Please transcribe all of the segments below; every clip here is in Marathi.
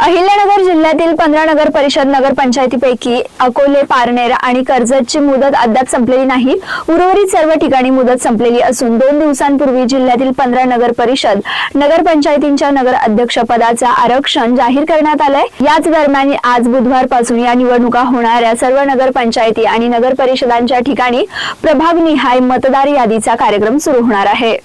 अहिल्यानगर जिल्ह्यातील पंधरा नगर परिषद नगर पंचायतीपैकी अकोले पारनेर आणि कर्जतची मुदत अद्याप संपलेली नाही. उर्वरित सर्व ठिकाणी मुदत संपलेली असून दोन दिवसांपूर्वी जिल्ह्यातील पंधरा नगर परिषद नगर पंचायतींच्या नगर अध्यक्षपदाचा आरक्षण जाहीर करण्यात आलंय. याच दरम्यान आज बुधवारपासून या निवडणुका होणाऱ्या सर्व नगर पंचायती आणि नगर परिषदांच्या ठिकाणी प्रभागनिहाय मतदार यादीचा कार्यक्रम सुरू होणार आहे.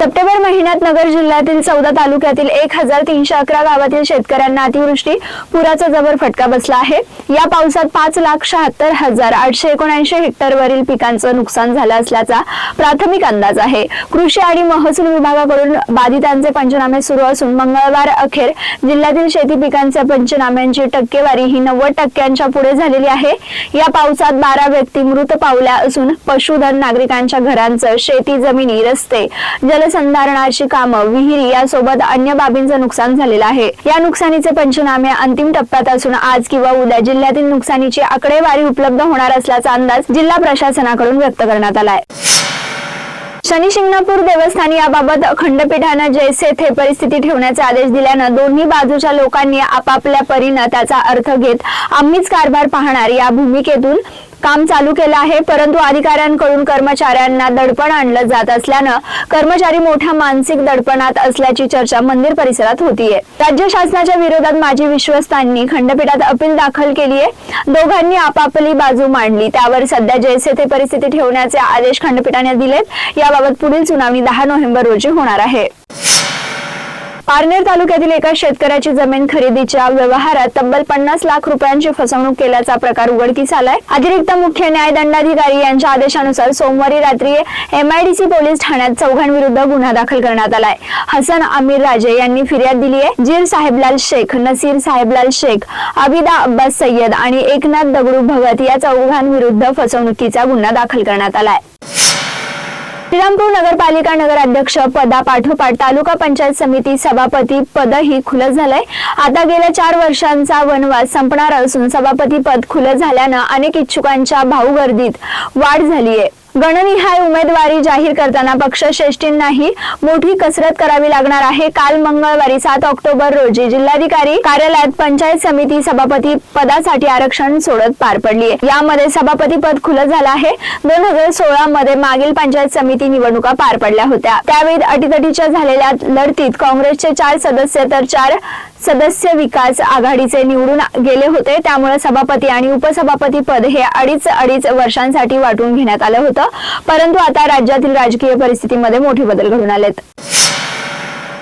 सप्टेंबर महिन्यात नगर जिल्ह्यातील चौदा तालुक्यातील एक हजार तीनशे अकरा गावातील शेतकऱ्यांना अतिवृष्टी पुराचा जबर फटका बसला आहे. या पावसात पाच लाख शहात्तर हजार आठशे एकोणऐंशी हेक्टरवरील पिकांचं नुकसान झालं असल्याचा प्राथमिक अंदाज आहे. कृषी आणि महसूल विभागाकडून बाधितांचे पंचनामे सुरू असून मंगळवार अखेर जिल्ह्यातील शेती पिकांच्या पंचनाम्यांची टक्केवारी ही नव्वद टक्क्यांच्या पुढे झालेली आहे. या पावसात बारा व्यक्ती मृत पावल्या असून पशुधन नागरिकांच्या घरांचं शेती जमिनी रस्ते संधारणाची कामं विहिरी यासोबत अन्य बाबींचं नुकसान झालेलं आहे. या नुकसानीचे पंचनामे अंतिम टप्प्यात असून आज किंवा उद्या जिल्ह्यातील नुकसानीची आकडेवारी उपलब्ध होणार असल्याचा अंदाज जिल्हा प्रशासनाकडून व्यक्त करण्यात आलाय. शनी शिंगणापूर देवस्थानी याबाबत खंडपीठानं जैसे थे परिस्थिती ठेवण्याचे आदेश दिल्यानं दोन्ही बाजूच्या लोकांनी आपापल्या परीनं त्याचा अर्थ घेत आम्हीच कारभार पाहणार या भूमिकेतून काम चालू केलं आहे परंतु अधिकाऱ्यांकडून कर्मचाऱ्यांना दडपण आणलं जात असल्यानं कर्मचारी मोठ्या मानसिक दडपणात असल्याची चर्चा मंदिर परिसरात होतीये. राज्य शासनाच्या विरोधात माजी विश्वस्तांनी खंडपीठात अपील दाखल केली आहे दोघांनी आपापली बाजू मांडली. त्यावर सध्या जैसे ते परिस्थिती ठेवण्याचे आदेश खंडपीठाने दिलेत. याबाबत पुढील सुनावणी दहा नोव्हेंबर रोजी होणार आहे. पारनेर तालुक्यातील एका शेतकऱ्याची जमीन खरेदीच्या व्यवहारात तब्बल पन्नास लाख रुपयांची फसवणूक केल्याचा प्रकार उघडकीस आलाय. अतिरिक्त मुख्य न्यायदंडाधिकारी यांच्या आदेशानुसार सोमवारी रात्री एमआयडीसी पोलीस ठाण्यात चौघांविरुद्ध गुन्हा दाखल करण्यात आलाय. हसन आमिर राजे यांनी फिर्याद दिली आहे. जीर साहेबलाल शेख नसीर साहेबलाल शेख अबिदा अब्बास सय्यद आणि एकनाथ दगडू भगत या चौघांविरुद्ध फसवणुकीचा गुन्हा दाखल करण्यात आलाय. श्रीरामपूर नगरपालिका नगराध्यक्ष पदापाठोपाठ तालुका पंचायत समिती सभापती पदही खुलं झालंय. आता गेल्या चार वर्षांचा वनवास संपणार असून सभापती पद खुलं झाल्यानं अनेक इच्छुकांच्या भाऊगर्दीत वाढ झालीय. गणनिहाय उमेदवारी जाहीर करताना पक्षश्रेष्ठींनाही मोठी कसरत करावी लागणार आहे. काल मंगळवारी सात ऑक्टोबर रोजी जिल्हाधिकारी कार्यालयात पंचायत समिती सभापती पदासाठी आरक्षण सोडत पार पडली यामध्ये सभापती पद खुलं झालं आहे. दोन हजार सोळा मध्ये मागील पंचायत समिती निवडणुका पार पडल्या होत्या. त्यावेळी अटीतटीच्या झालेल्या लढतीत काँग्रेसचे चार सदस्य तर चार सदस्य विकास आघाडीचे निवडून गेले होते. त्यामुळे सभापती आणि उपसभापती पद हे अडीच अडीच वर्षांसाठी वाटून घेण्यात आलं होतं. परंतु आता राज्यातील राजकीय परिस्थितीमध्ये मोठे बदल घडून आलेत.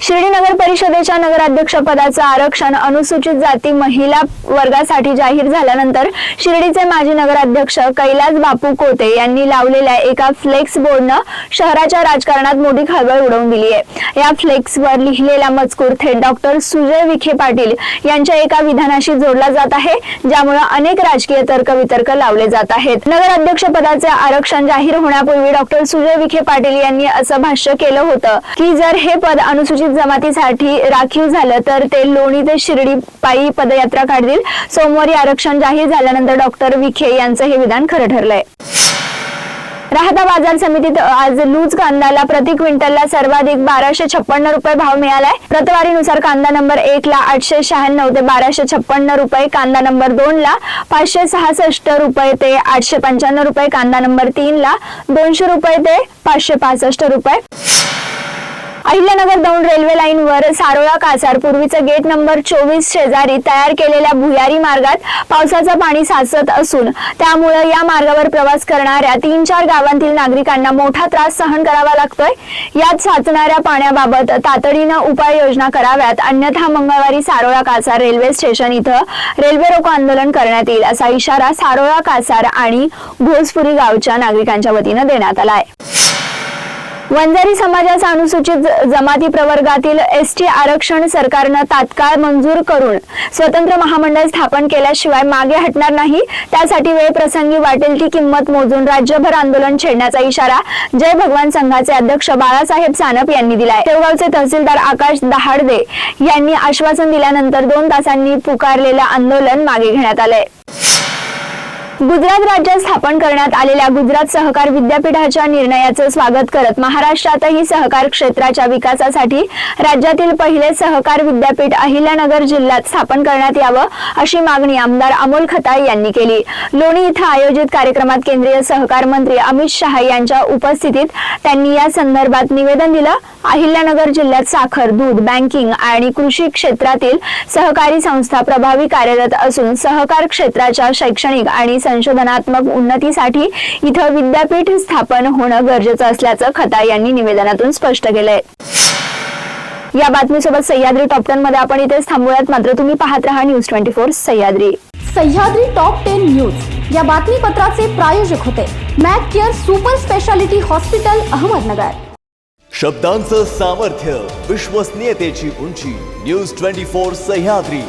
शिर्डी नगर परिषदेच्या नगराध्यक्ष पदाचं आरक्षण अनुसूचित जाती महिला वर्गासाठी जाहीर झाल्यानंतर शिर्डीचे माजी नगराध्यक्ष कैलास बापू कोते यांनी लावलेल्या एका फ्लेक्स बोर्डनं शहराच्या राजकारणात मोठी खळबळ उडवून दिली आहे. या फ्लेक्सवर लिहिलेला मजकूर थेट डॉक्टर सुजय विखे पाटील यांच्या एका विधानाशी जोडला जात आहे ज्यामुळे अनेक राजकीय तर्कवितर्क लावले जात आहेत. नगराध्यक्ष पदाचे आरक्षण जाहीर होण्यापूर्वी डॉक्टर सुजय विखे पाटील यांनी असं भाष्य केलं होतं की जर हे पद अनुसूचित जमातीसाठी राखीव झालं तर ते लोणी ते शिर्डी पायी पदयात्रा काढतील. सोमवारी आरक्षण जाहीर झाल्यानंतर डॉक्टर विखे यांचं हे विधान खरं ठरलंय. राहता बाजार समितीत आज लूज कांद्याला प्रति क्विंटलला सर्वाधिक बाराशे छप्पन्न रुपये भाव मिळालाय. प्रतवारीनुसार कांदा नंबर एक ला आठशे शहाण्णव ते बाराशे छप्पन्न रुपये कांदा नंबर दोन ला पाचशे सहासष्ट रुपये ते आठशे पंच्याण्णव रुपये कांदा नंबर तीन ला दोनशे रुपये ते पाचशे पासष्ट रुपये. अहिल्यानगर दौंड रेल्वे लाईनवर सारोळा कासार पूर्वीचं गेट नंबर चोवीस शेजारी तयार केलेल्या भुयारी मार्गात पावसाचं पाणी साचत असून त्यामुळे या मार्गावर प्रवास करणाऱ्या तीन चार गावांतील नागरिकांना मोठा त्रास सहन करावा लागतोय. यात साचणाऱ्या पाण्याबाबत तातडीनं उपाययोजना कराव्यात अन्यथा मंगळवारी सारोळा कासार रेल्वे स्टेशन इथं रेल्वे रोको आंदोलन करण्यात येईल असा इशारा सारोळा कासार आणि भोजपुरी गावच्या नागरिकांच्या वतीनं देण्यात आला आहे वंजारी समाजाचा अनुसूचित जमाती प्रवर्गातील एस टी आरक्षण सरकारनं तात्काळ मंजूर करून स्वतंत्र महामंडळ स्थापन केल्याशिवाय मागे हटणार नाही. त्यासाठी वेळ प्रसंगी वाटेल ती किंमत मोजून राज्यभर आंदोलन छेडण्याचा इशारा जय भगवान संघाचे अध्यक्ष बाळासाहेब सानप यांनी दिलाय. शेवगावचे तहसीलदार आकाश दहाडदे यांनी आश्वासन दिल्यानंतर दोन तासांनी पुकारलेलं आंदोलन मागे घेण्यात आलंय. गुजरात राज्यात स्थापन करण्यात आलेल्या गुजरात सहकार विद्यापीठाच्या निर्णयाचं स्वागत करत महाराष्ट्रातही सहकार क्षेत्राच्या विकासासाठी राज्यातील पहिले सहकार विद्यापीठ अहिल्यानगर जिल्ह्यात स्थापन करण्यात यावं अशी मागणी आमदार अमोल खताळ यांनी केली. लोणी इथं आयोजित कार्यक्रमात केंद्रीय सहकार मंत्री अमित शहा यांच्या उपस्थितीत त्यांनी या संदर्भात निवेदन दिलं. अहिल्यानगर जिल्ह्यात साखर दूध बँकिंग आणि कृषी क्षेत्रातील सहकारी संस्था प्रभावी कार्यरत असून सहकार क्षेत्राच्या शैक्षणिक आणि संशोधनात्मक उन्नतीसाठी इथं विद्यापीठ स्थापन होणं गरजेचं असल्याचं खताळ यांनी निवेदनातून स्पष्ट केलंय. या बातमीसोबत सह्याद्री टॉप टेन मध्ये आपण इथेच थांबूयात. मात्र तुम्ही पाहत राहा news twenty four Sahyadri. Sahyadri top ten news. या बातमीपत्राचे प्रायोजक होते Mac care super speciality hospital Ahmednagar. शब्दांचं सामर्थ्य विश्वसनीयतेची उंची न्यूज ट्वेंटी फोर सह्याद्री.